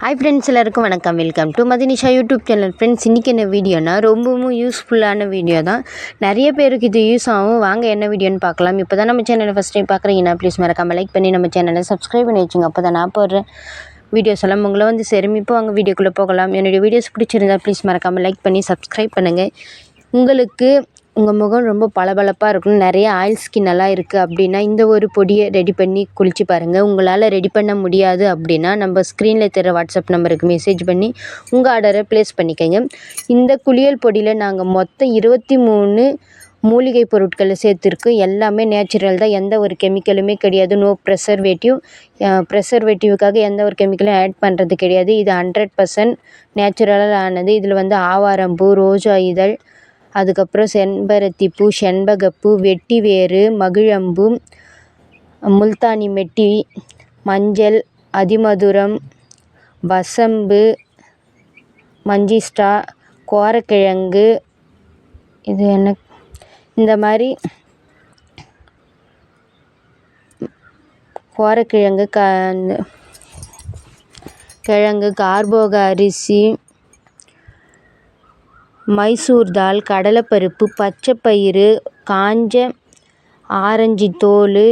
Hi friends எல்லாருக்கும் வணக்கம். Welcome to Madhinisha YouTube channel friends இன்றைக்கி என்ன வீடியோனா ரொம்பவும் யூஸ்ஃபுல்லான வீடியோ தான். நிறைய பேருக்கு இது யூஸ் ஆகும். வாங்க என்ன வீடியோன்னு பார்க்கலாம். இப்போ தான் நம்ம சேனலை ஃபஸ்ட் டைம் பார்க்குறீங்கன்னா ப்ளீஸ் மறக்காமல் லைக் பண்ணி நம்ம சேனலை சப்ஸ்கிரைப் பண்ணி வச்சுங்க. அப்போ தான் நான் போடுற வீடியோஸ் எல்லாம் உங்களை வந்து செருமி அவங்க அங்கே வீடியோக்குள்ளே போகலாம். என்னுடைய வீடியோஸ் பிடிச்சிருந்தா ப்ளீஸ் மறக்காமல் லைக் பண்ணி சப்ஸ்கிரைப் பண்ணுங்கள் உங்களுக்கு உங்கள் முகம் ரொம்ப பளபளப்பாக இருக்கணும் நிறைய ஆயில் ஸ்கின் எல்லாம் இருக்குது அப்படின்னா இந்த ஒரு பொடியை ரெடி பண்ணி குளிச்சு பாருங்கள் உங்களால் ரெடி பண்ண முடியாது அப்படின்னா நம்ம ஸ்க்ரீனில் தெரிகிற வாட்ஸ்அப் நம்பருக்கு மெசேஜ் பண்ணி உங்கள் ஆர்டரை ப்ளேஸ் பண்ணிக்கோங்க. இந்த குளியல் பொடியில் நாங்கள் மொத்தம் இருபத்தி மூணு மூலிகை பொருட்களை சேர்த்துருக்கு எல்லாமே நேச்சுரல் தான். எந்த ஒரு கெமிக்கலுமே கிடையாது. நோ ப்ரெசர்வேட்டிவ் ப்ரெசர்வேட்டிவுக்காக எந்த ஒரு கெமிக்கலும் ஆட் பண்ணுறது கிடையாது. இது ஹண்ட்ரட் பர்சன்ட் நேச்சுரலாக ஆனது. இதில் வந்து ஆவாரம்பூ ரோஜா இதழ் அதுக்கப்புறம் செம்பருத்தி பூ செண்பகப்பூ வெட்டிவேரு மகிழம்பூ முல்தானி மெட்டி மஞ்சள் அதிமதுரம் வசம்பு மஞ்சிஸ்டா கோரக்கிழங்கு இது என்ன? இந்த மாதிரி கோரக்கிழங்கு க கிழங்கு கார்போக அரிசி மைசூர் தால் கடலைப்பருப்பு பச்சைப்பயிறு காஞ்ச ஆரஞ்சு தோல்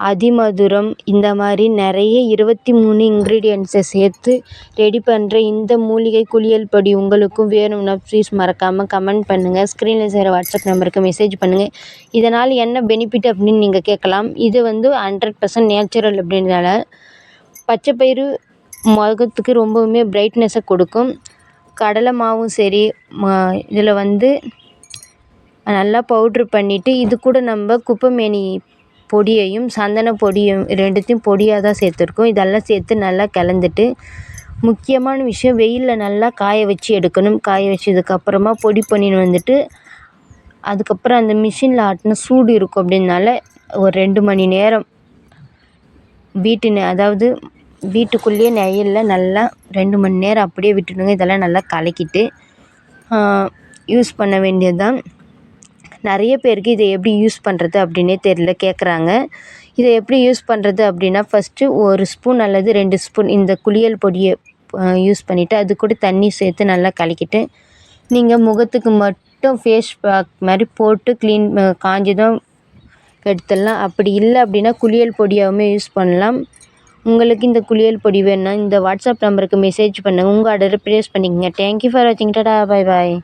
அதிமதுரம் இந்த மாதிரி நிறைய இருபத்தி மூணு இன்க்ரீடியன்ஸை சேர்த்து ரெடி பண்ணுற இந்த மூலிகை குளியல் பொடி உங்களுக்கும் வேணும்னா ப்ளீஸ் மறக்காமல் கமெண்ட் பண்ணுங்கள் ஸ்க்ரீனில் செய்கிற வாட்ஸ்அப் நம்பருக்கு மெசேஜ் பண்ணுங்கள் இதனால் என்ன பெனிஃபிட் அப்படின்னு நீங்கள் கேட்கலாம். இது வந்து ஹண்ட்ரட் பர்சன்ட் நேச்சுரல் அப்படின்றதால பச்சைப்பயிறு முகத்துக்கு ரொம்பவுமே பிரைட்னஸை கொடுக்கும். கடலை மாவும் சரி இதில் வந்து நல்லா பவுட்ரு பண்ணிவிட்டு இது கூட நம்ம குப்பைமேனி பொடியையும் சந்தன பொடியும் ரெண்டுத்தையும் பொடியாக தான் சேர்த்துருக்கோம். இதெல்லாம் சேர்த்து நல்லா கலந்துட்டு முக்கியமான விஷயம் வெயிலில் நல்லா காய வச்சு எடுக்கணும். காய வச்சதுக்கப்புறமா பொடி பண்ணின்னு வந்துட்டு அதுக்கப்புறம் அந்த மிஷினில் ஆட்டின சூடு இருக்கும் அப்படின்னால ஒரு ரெண்டு மணி நேரம் வீட்டின் அதாவது வீட்டுக்குள்ளேயே நெய்யலில் நல்லா ரெண்டு மணி நேரம் அப்படியே விட்டுடுங்க. இதெல்லாம் நல்லா கலக்கிட்டு யூஸ் பண்ண வேண்டியது தான் நிறைய பேருக்கு இதை எப்படி யூஸ் பண்ணுறது அப்படின்னே தெரியல கேட்குறாங்க இதை எப்படி யூஸ் பண்ணுறது அப்படின்னா ஃபஸ்ட்டு ஒரு ஸ்பூன் அல்லது ரெண்டு ஸ்பூன் இந்த குளியல் பொடியை யூஸ் பண்ணிவிட்டு அது கூட தண்ணி சேர்த்து நல்லா கலக்கிட்டு நீங்கள் முகத்துக்கு மட்டும் ஃபேஸ் பேக் மாதிரி போட்டு க்ளீன் காஞ்சதும் எடுத்துடலாம். அப்படி இல்லை அப்படின்னா குளியல் பொடியாகவும் யூஸ் பண்ணலாம். உங்களுக்கு இந்த குளியல் பொடி வேணும்னா இந்த வாட்ஸ்அப் நம்பருக்கு மெசேஜ் பண்ணுங்கள் உங்கள் ஆர்டரை ப்ளேஸ் பண்ணிக்கோங்க. தேங்க்யூ ஃபார் வாட்சிங் டாடா பாய் பாய்